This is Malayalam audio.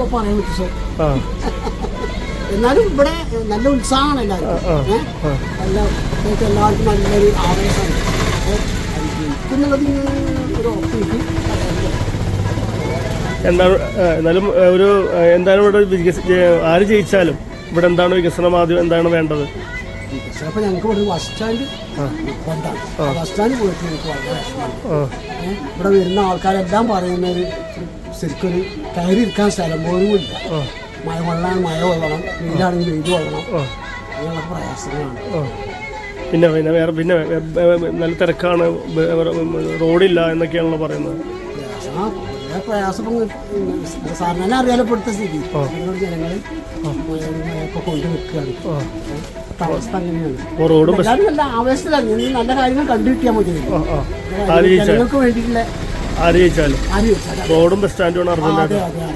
ഇപ്പൊ പറയാൻ പറ്റും സാർ. എന്നാലും ഇവിടെ നല്ല ഉത്സാഹമാണ് എല്ലാവർക്കും. ഇതൊക്കെ എല്ലാവർക്കും നല്ലൊരു ആവേശമാണ്. എനിക്കുന്നുള്ളത് ഒരു എന്താണ് എന്നാലും ഒരു എന്തായാലും ഇവിടെ ആര് ജയിച്ചാലും ഇവിടെ എന്താണ് വികസനം ആദ്യം എന്താണ് വേണ്ടത്? ചിലപ്പോൾ ഞങ്ങൾക്ക് ഇവിടെ ബസ് സ്റ്റാൻഡ് കൊണ്ടാണ്. ബസ് സ്റ്റാൻഡ് പോയിട്ട് ഞങ്ങൾക്ക് വളരെ വിഷമമാണ്. ഇവിടെ വരുന്ന ആൾക്കാരെല്ലാം പറയുന്നത് ശരിക്കൊരു കയറി ഇരിക്കാൻ സ്ഥലം പോലും ഇല്ല. മഴ കൊള്ളാൻ മഴ കൊള്ളണം വെയിലാണെങ്കിൽ വെയിൽ കൊള്ളണം. അങ്ങനെയുള്ള പ്രയാസങ്ങളാണ്. പിന്നെ പിന്നെ വേറെ പിന്നെ നല്ല തിരക്കാണ്. റോഡില്ല എന്നൊക്കെയാണല്ലോ പറയുന്നത്. പ്രയാസം സാറിന് അറിയാലോ ഇപ്പോഴത്തെ സ്ഥിതി. ജനങ്ങൾ ഇപ്പോൾ കൊണ്ട് നിൽക്കുകയാണ്. ആ. ഇപ്പോഴത്തെ അവസ്ഥ അങ്ങനെയാണ്. ബസ് എല്ലാവരും നല്ല ആവേശത്തിലാണ്. ഇനി നല്ല കാര്യങ്ങൾ കണ്ടു കിട്ടിയാൽ മതി ജനങ്ങൾക്ക് വേണ്ടിയിട്ടുള്ള റോഡും ബസ് സ്റ്റാൻഡും അതെ അതെ.